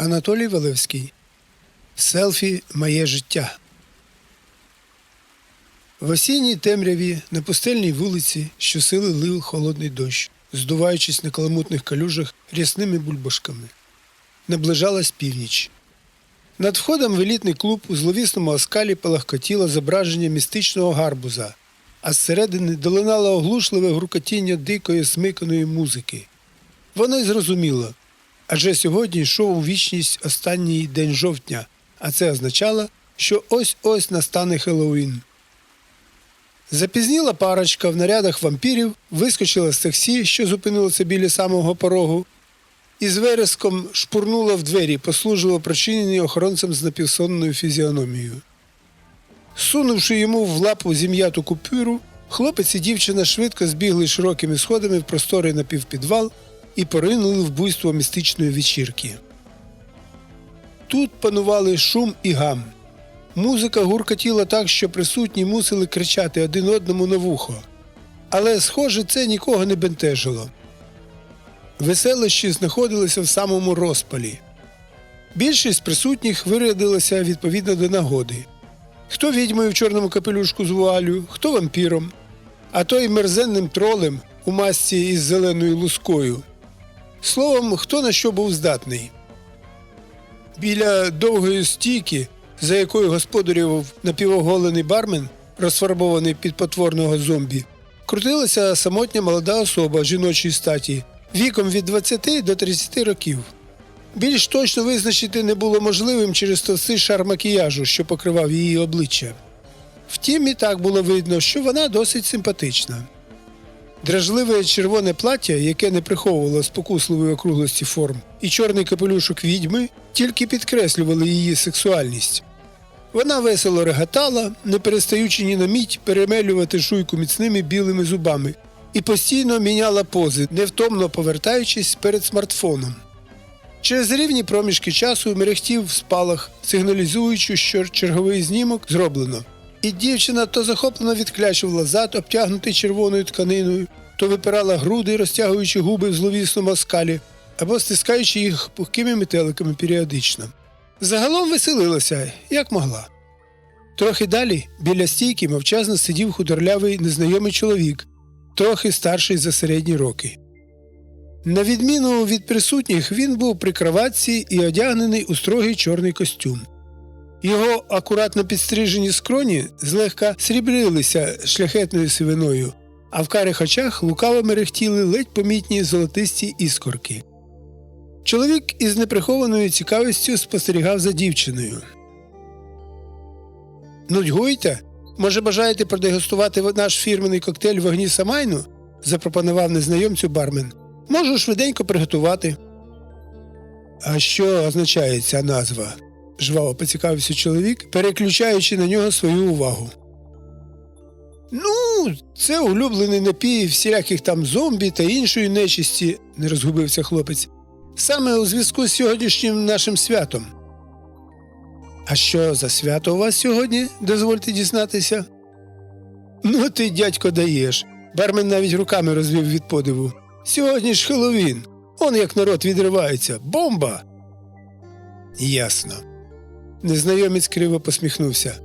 Анатолій Валевський. Селфі Моє життя. В осінній темряві на пустельній вулиці щосили лив холодний дощ, здуваючись на каламутних калюжах рясними бульбашками. Наближалась північ. Над входом в елітний клуб у зловісному оскалі палахкотіло зображення містичного гарбуза, а зсередини долинало оглушливе грукотіння дикої смиканої музики. Воно й зрозуміло, адже сьогодні йшов у вічність останній день жовтня, а це означало, що ось-ось настане Хеллоуін. Запізніла парочка в нарядах вампірів вискочила з таксі, що зупинилося біля самого порогу, і з вереском шпурнула в двері, послужило прочинені охоронцем з напівсонною фізіономією. Сунувши йому в лапу зім'яту купюру, хлопець і дівчина швидко збігли широкими сходами в просторий напівпідвал і поринули в буйство містичної вечірки. Тут панували шум і гам. Музика гуркотіла так, що присутні мусили кричати один одному на вухо. Але, схоже, це нікого не бентежило. Веселощі знаходилися в самому розпалі. Більшість присутніх вирядилася відповідно до нагоди. Хто відьмою в чорному капелюшку з вуалю, хто вампіром, а то й мерзенним тролем у масці із зеленою лускою. Словом, хто на що був здатний. Біля довгої стійки, за якою господарював напівоголений бармен, розфарбований під потворного зомбі, крутилася самотня молода особа жіночої статі віком від 20 до 30 років. Більш точно визначити не було можливим через товстий шар макіяжу, що покривав її обличчя. Втім, і так було видно, що вона досить симпатична. Дражливе червоне плаття, яке не приховувало спокусливої округлості форм, і чорний капелюшок відьми тільки підкреслювали її сексуальність. Вона весело реготала, не перестаючи ні на мідь перемелювати жуйку міцними білими зубами, і постійно міняла пози, невтомно повертаючись перед смартфоном. Через рівні проміжки часу мерехтів спалах, сигналізуючи, що черговий знімок зроблено. І дівчина то захоплено відклячувала зад, обтягнутий червоною тканиною, то випирала груди, розтягуючи губи в зловісному оскалі, або стискаючи їх пухкими метеликами періодично. Загалом веселилася, як могла. Трохи далі, біля стійки, мовчазно сидів худорлявий незнайомий чоловік, трохи старший за середні роки. На відміну від присутніх, він був при кроватці і одягнений у строгий чорний костюм. Його акуратно підстрижені скроні злегка срібрилися шляхетною сивиною, а в карих очах лукаво мерехтіли ледь помітні золотисті іскорки. Чоловік із неприхованою цікавістю спостерігав за дівчиною. Нудьгуйте? Може, бажаєте продегустувати наш фірменний коктейль вогні Самайну? запропонував незнайомцю бармен. Можу швиденько приготувати. А що означає ця назва? Жваво поцікавився чоловік, переключаючи на нього свою увагу. Ну, це улюблений напій всіляких там зомбі та іншої нечисті, не розгубився хлопець. Саме у зв'язку з сьогоднішнім нашим святом. А що за свято у вас сьогодні, дозвольте дізнатися? Ну, ти, дядько, даєш. Бармен навіть руками розвів від подиву. Сьогодні ж Хеллоуін. Он як народ відривається. Бомба. Ясно. Незнайомець криво посміхнувся.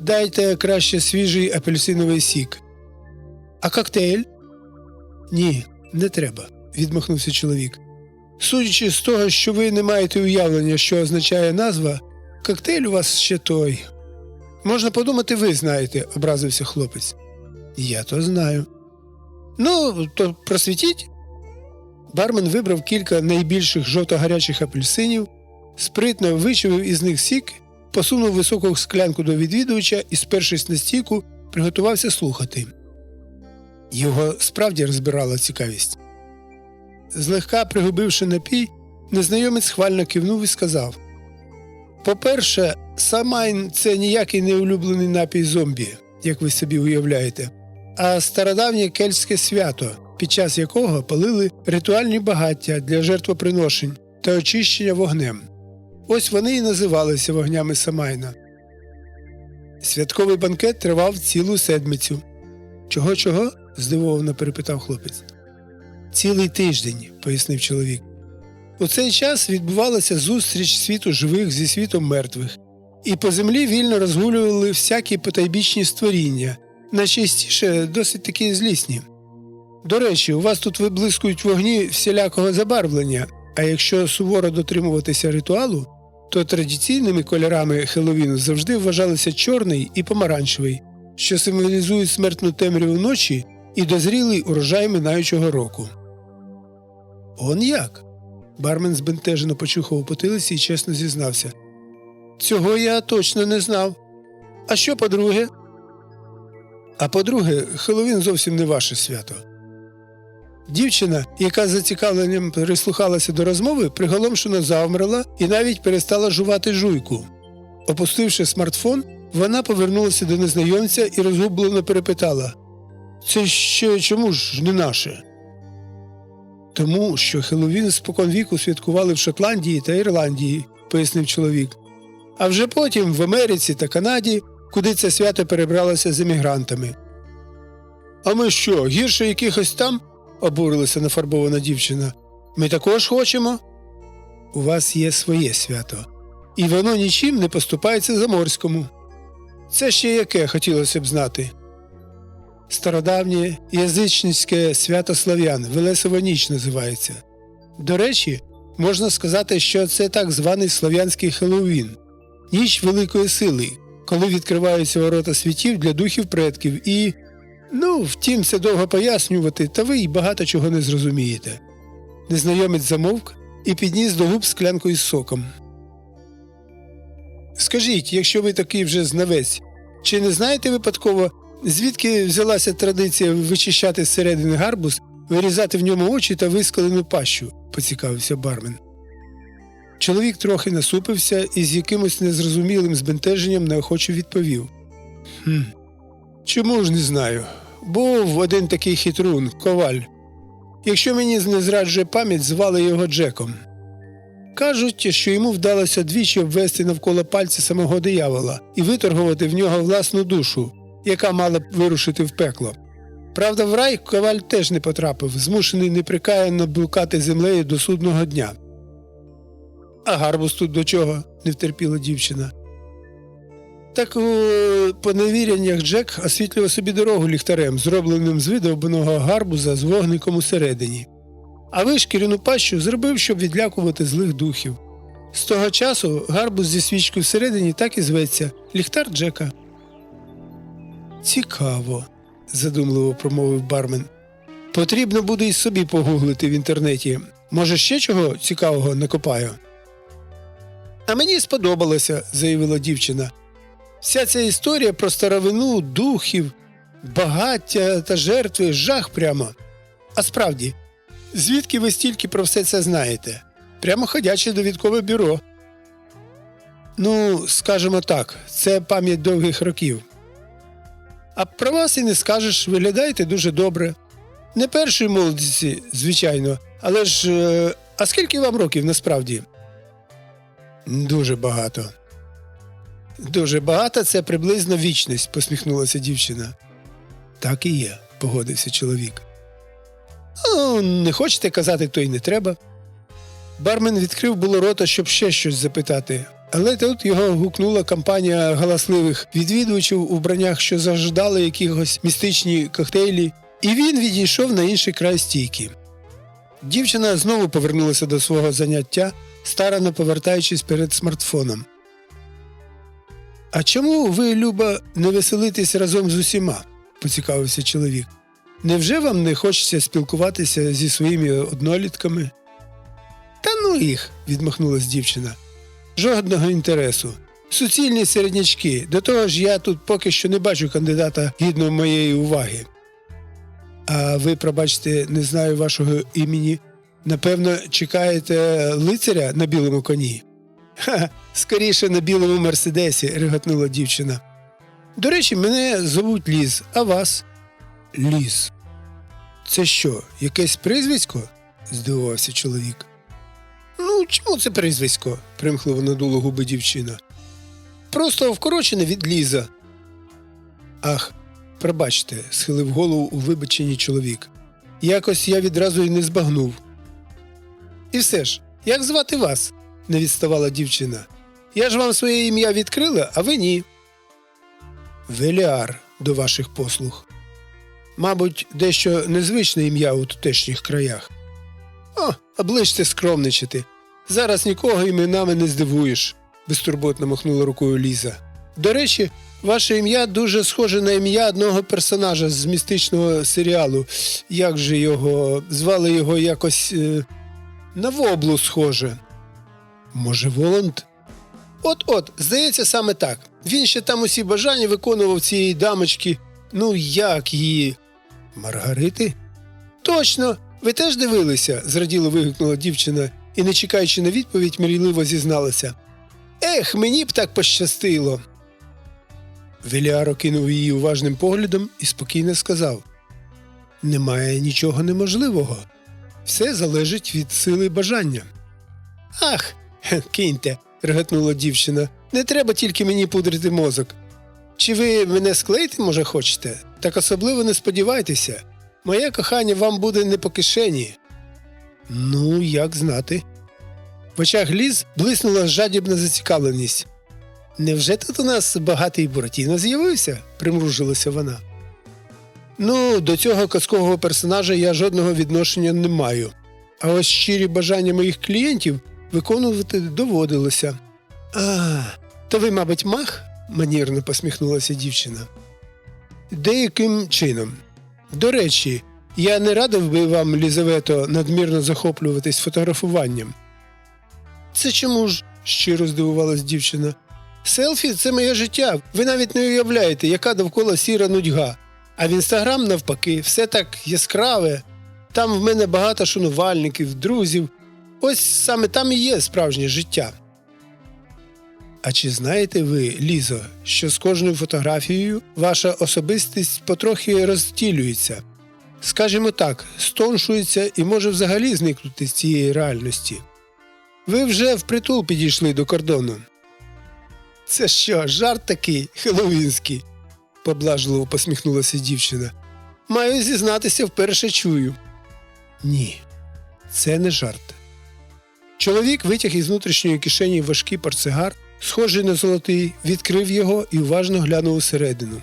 Дайте краще свіжий апельсиновий сік. А коктейль? Ні, не треба, відмахнувся чоловік. Судячи з того, що ви не маєте уявлення, що означає назва, коктейль у вас ще той. Можна подумати, ви знаєте, образився хлопець. Я то знаю. Ну, то просвітіть. Бармен вибрав кілька найбільших жовто-гарячих апельсинів, спритно вичавив із них сік, посунув високу склянку до відвідувача і, спершись на стійку, приготувався слухати. Його справді розбирала цікавість. Злегка пригубивши напій, незнайомець хвально кивнув і сказав По-перше, самайн це ніякий не улюблений напій зомбі, як ви собі уявляєте, а стародавнє кельтське свято, під час якого палили ритуальні багаття для жертвоприношень та очищення вогнем. Ось вони і називалися вогнями Самайна. Святковий банкет тривав цілу седмицю. Чого чого? здивовано перепитав хлопець. Цілий тиждень, пояснив чоловік. У цей час відбувалася зустріч світу живих зі світом мертвих, і по землі вільно розгулювали всякі потайбічні створіння, найчастіше досить такі злісні. До речі, у вас тут виблискують вогні всілякого забарвлення, а якщо суворо дотримуватися ритуалу, то традиційними кольорами Хеллоуіну завжди вважалися чорний і помаранчевий, що символізують смертну темряву ночі і дозрілий урожай минаючого року. Он як? Бармен збентежено почухав потилиці і чесно зізнався. Цього я точно не знав. А що по-друге? А по-друге, Хеллоуін зовсім не ваше свято. Дівчина, яка з зацікавленням прислухалася до розмови, приголомшено завмерла і навіть перестала жувати жуйку. Опустивши смартфон, вона повернулася до незнайомця і розгублено перепитала Це ще чому ж не наше? Тому що Хеллоуін споконвіку святкували в Шотландії та Ірландії, пояснив чоловік. А вже потім в Америці та Канаді, куди це свято перебралося з емігрантами. А ми що, гірше якихось там? Обурилася нафарбована дівчина. Ми також хочемо. У вас є своє свято, і воно нічим не поступається заморському. Це ще яке хотілося б знати. Стародавнє язичницьке свято слав'ян Велесова ніч називається. До речі, можна сказати, що це так званий слав'янський Хеллоуін – ніч великої сили, коли відкриваються ворота світів для духів предків і. Ну, втім, це довго пояснювати, та ви й багато чого не зрозумієте. Незнайомець замовк і підніс до губ склянку із соком. Скажіть, якщо ви такий вже знавець, чи не знаєте випадково, звідки взялася традиція вичищати зсередини гарбуз, вирізати в ньому очі та вискалену пащу? поцікавився бармен. Чоловік трохи насупився і з якимось незрозумілим збентеженням неохоче відповів. «Хм, Чому ж не знаю? Був один такий хитрун, коваль. Якщо мені не зраджує пам'ять, звали його Джеком. Кажуть, що йому вдалося двічі обвести навколо пальця самого диявола і виторгувати в нього власну душу, яка мала б вирушити в пекло. Правда, в рай коваль теж не потрапив, змушений неприкаянно блукати землею до судного дня. А гарбуз тут до чого? не втерпіла дівчина. Так у поневіряннях Джек освітлював собі дорогу ліхтарем, зробленим з видовбаного гарбуза з вогником усередині. А вишкіряну пащу зробив, щоб відлякувати злих духів. З того часу гарбуз зі свічкою всередині так і зветься ліхтар Джека. Цікаво, задумливо промовив бармен. Потрібно буде й собі погуглити в інтернеті. Може, ще чого цікавого накопаю. А мені сподобалося, заявила дівчина. Вся ця історія про старовину, духів, багаття та жертви жах прямо. А справді, звідки ви стільки про все це знаєте? Прямо ходяче довідкове бюро. Ну, скажімо так, це пам'ять довгих років. А про вас і не скажеш, виглядаєте дуже добре. Не першої молодості, звичайно, але ж. е, А скільки вам років насправді? Дуже багато. Дуже багато це приблизно вічність, посміхнулася дівчина. Так і є, погодився чоловік. «Ну, не хочете казати, то й не треба. Бармен відкрив було рота, щоб ще щось запитати, але тут його гукнула компанія галасливих відвідувачів у вбраннях, що заждали якихось містичні коктейлі, і він відійшов на інший край стійки. Дівчина знову повернулася до свого заняття, старано повертаючись перед смартфоном. А чому ви, Люба, не веселитесь разом з усіма? поцікавився чоловік. Невже вам не хочеться спілкуватися зі своїми однолітками? Та ну їх, відмахнулась дівчина. Жодного інтересу. Суцільні середнячки. До того ж, я тут поки що не бачу кандидата гідного моєї уваги. А ви, пробачте, не знаю вашого імені. Напевно, чекаєте лицаря на білому коні? Ха, скоріше на білому мерседесі, реготнула дівчина. До речі, мене зовуть Ліз, а вас? Ліз. Це що, якесь прізвисько? здивувався чоловік. Ну, чому це прізвисько? примхливо надула губи дівчина. Просто вкорочене від Ліза. Ах, пробачте, схилив голову у вибаченні чоловік. Якось я відразу й не збагнув. І все ж, Як звати вас? Не відставала дівчина. Я ж вам своє ім'я відкрила, а ви ні. Веліар до ваших послуг. Мабуть, дещо незвичне ім'я у тутешніх краях. О, оближте скромничати. Зараз нікого іменами не здивуєш, безтурботно махнула рукою Ліза. До речі, ваше ім'я дуже схоже на ім'я одного персонажа з містичного серіалу. Як же його звали його якось е, на воблу схоже. Може, Воланд? От от, здається, саме так. Він ще там усі бажання виконував цієї дамочки. Ну, як її? Маргарити? Точно, ви теж дивилися? зраділо вигукнула дівчина і, не чекаючи на відповідь, мрійливо зізналася. Ех, мені б так пощастило. Веліар окинув її уважним поглядом і спокійно сказав: Немає нічого неможливого. Все залежить від сили бажання. Ах, киньте, реготнула дівчина. Не треба тільки мені пудрити мозок. Чи ви мене склеїти, може, хочете? Так особливо не сподівайтеся. Моє кохання вам буде не по кишені. Ну, як знати. В очах Ліз блиснула жадібна зацікавленість. Невже тут у нас багатий Буратіно з'явився? примружилася вона. Ну, до цього казкового персонажа я жодного відношення не маю. А ось щирі бажання моїх клієнтів виконувати доводилося. А, то ви, мабуть, мах? манірно посміхнулася дівчина. Деяким чином. До речі, я не радив би вам, Лізавето, надмірно захоплюватись фотографуванням. Це чому ж? щиро здивувалась дівчина. Селфі це моє життя. Ви навіть не уявляєте, яка довкола сіра нудьга. А в інстаграм, навпаки, все так яскраве. Там в мене багато шанувальників, друзів. Ось саме там і є справжнє життя. А чи знаєте ви, Лізо, що з кожною фотографією ваша особистість потрохи розділюється? Скажімо так, стоншується і може взагалі зникнути з цієї реальності. Ви вже впритул підійшли до кордону. Це що, жарт такий хеллоуінський? поблажливо посміхнулася дівчина. Маю зізнатися, вперше чую. Ні, це не жарт. Чоловік витяг із внутрішньої кишені важкий портсигар, схожий на золотий, відкрив його і уважно глянув усередину.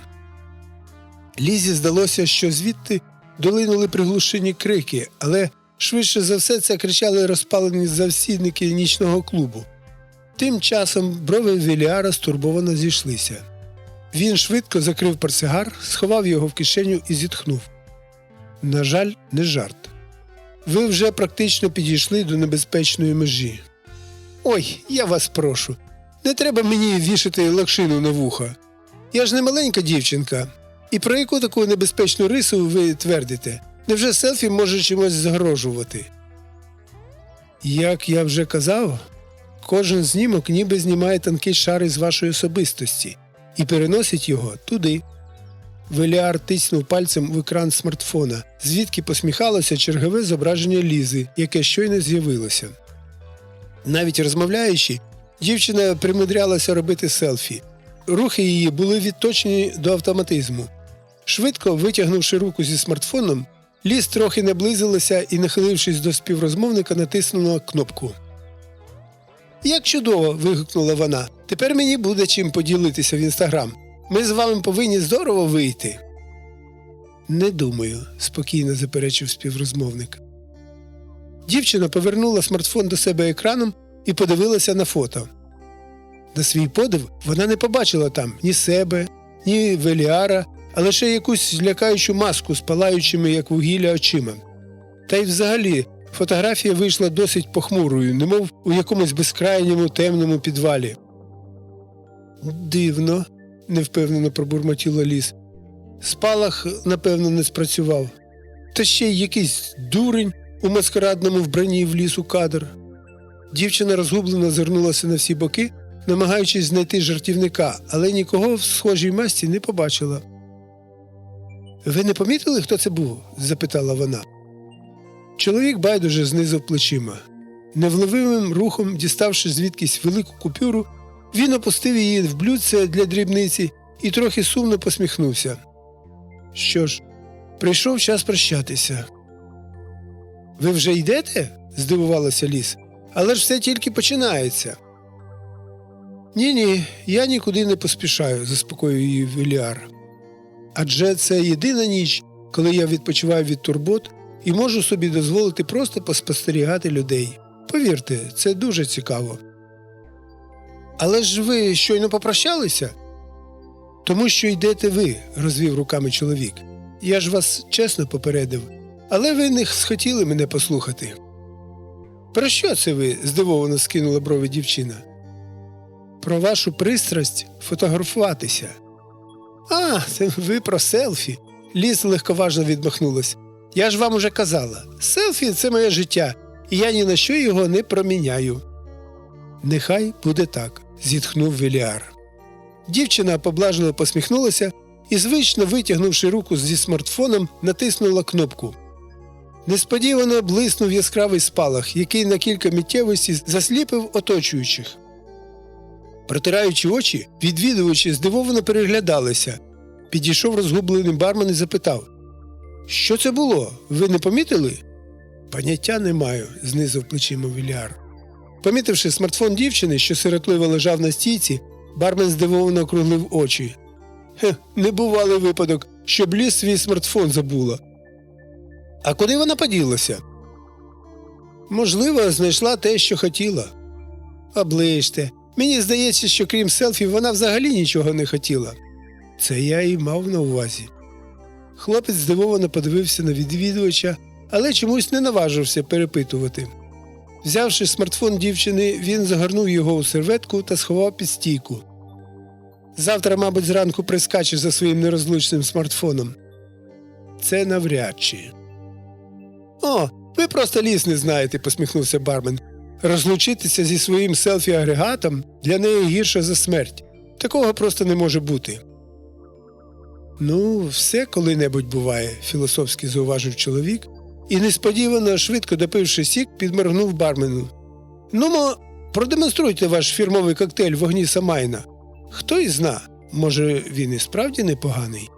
Лізі здалося, що звідти долинули приглушені крики, але швидше за все це кричали розпалені завсідники нічного клубу. Тим часом брови Віліара стурбовано зійшлися. Він швидко закрив портсигар, сховав його в кишеню і зітхнув. На жаль, не жарт. Ви вже практично підійшли до небезпечної межі. Ой, я вас прошу. Не треба мені вішати лакшину на вуха. Я ж не маленька дівчинка. І про яку таку небезпечну рису ви твердите? Невже селфі може чимось загрожувати? Як я вже казав, кожен знімок ніби знімає тонкий шар із вашої особистості і переносить його туди. Веліар тиснув пальцем в екран смартфона, звідки посміхалося чергове зображення Лізи, яке щойно з'явилося. Навіть розмовляючи, дівчина примудрялася робити селфі. Рухи її були відточені до автоматизму. Швидко витягнувши руку зі смартфоном, ліс трохи наблизилася і, нахилившись до співрозмовника, натиснула кнопку. Як чудово. вигукнула вона. Тепер мені буде чим поділитися в інстаграм. Ми з вами повинні здорово вийти. Не думаю, спокійно заперечив співрозмовник. Дівчина повернула смартфон до себе екраном і подивилася на фото. На свій подив вона не побачила там ні себе, ні Веліара, а лише якусь лякаючу маску з палаючими, як вугілля, очима. Та й взагалі фотографія вийшла досить похмурою, немов у якомусь безкрайньому темному підвалі. Дивно, невпевнено пробурмотіла ліс. Спалах, напевно, не спрацював. Та ще й якийсь дурень у маскарадному вбранні вліз у кадр. Дівчина розгублено зирнулася на всі боки, намагаючись знайти жартівника, але нікого в схожій масці не побачила. Ви не помітили, хто це був? запитала вона. Чоловік байдуже знизав плечима. Невловимим рухом, діставши звідкись велику купюру, він опустив її в блюдце для дрібниці і трохи сумно посміхнувся. Що ж, прийшов час прощатися. Ви вже йдете? здивувалася ліс. Але ж все тільки починається. Ні, ні, я нікуди не поспішаю, заспокоює її Віліар. Адже це єдина ніч, коли я відпочиваю від турбот і можу собі дозволити просто поспостерігати людей. Повірте, це дуже цікаво. Але ж ви щойно попрощалися? Тому що йдете ви, розвів руками чоловік. Я ж вас чесно попередив, але ви не схотіли мене послухати. Про що це ви? здивовано скинула брови дівчина. Про вашу пристрасть фотографуватися. А, це ви про селфі. Ліс легковажно відмахнулась. Я ж вам уже казала, селфі це моє життя, і я ні на що його не проміняю. Нехай буде так, зітхнув Веліар. Дівчина поблажливо посміхнулася і, звично витягнувши руку зі смартфоном, натиснула кнопку. Несподівано блиснув яскравий спалах, який на кілька миттєвості засліпив оточуючих. Протираючи очі, відвідувачі здивовано переглядалися. Підійшов розгублений бармен і запитав: Що це було? Ви не помітили? Поняття не маю, знизив плечима Віляр. Помітивши смартфон дівчини, що сиротливо лежав на стійці, бармен здивовано округлив очі. Хе, небувалий випадок, щоб ліс свій смартфон забула. А куди вона поділася? Можливо, знайшла те, що хотіла. Оближте. Мені здається, що крім селфі, вона взагалі нічого не хотіла. Це я і мав на увазі. Хлопець здивовано подивився на відвідувача, але чомусь не наважився перепитувати. Взявши смартфон дівчини, він загорнув його у серветку та сховав під стійку. Завтра, мабуть, зранку прискаче за своїм нерозлучним смартфоном. Це навряд чи. О, ви просто ліс не знаєте, посміхнувся бармен. Розлучитися зі своїм селфі-агрегатом для неї гірше за смерть. Такого просто не може бути. Ну, все коли-небудь буває, філософськи зауважив чоловік, і несподівано, швидко допивши сік, підморгнув бармену. Нумо, продемонструйте ваш фірмовий коктейль вогні Самайна. Хто і зна, може, він і справді непоганий.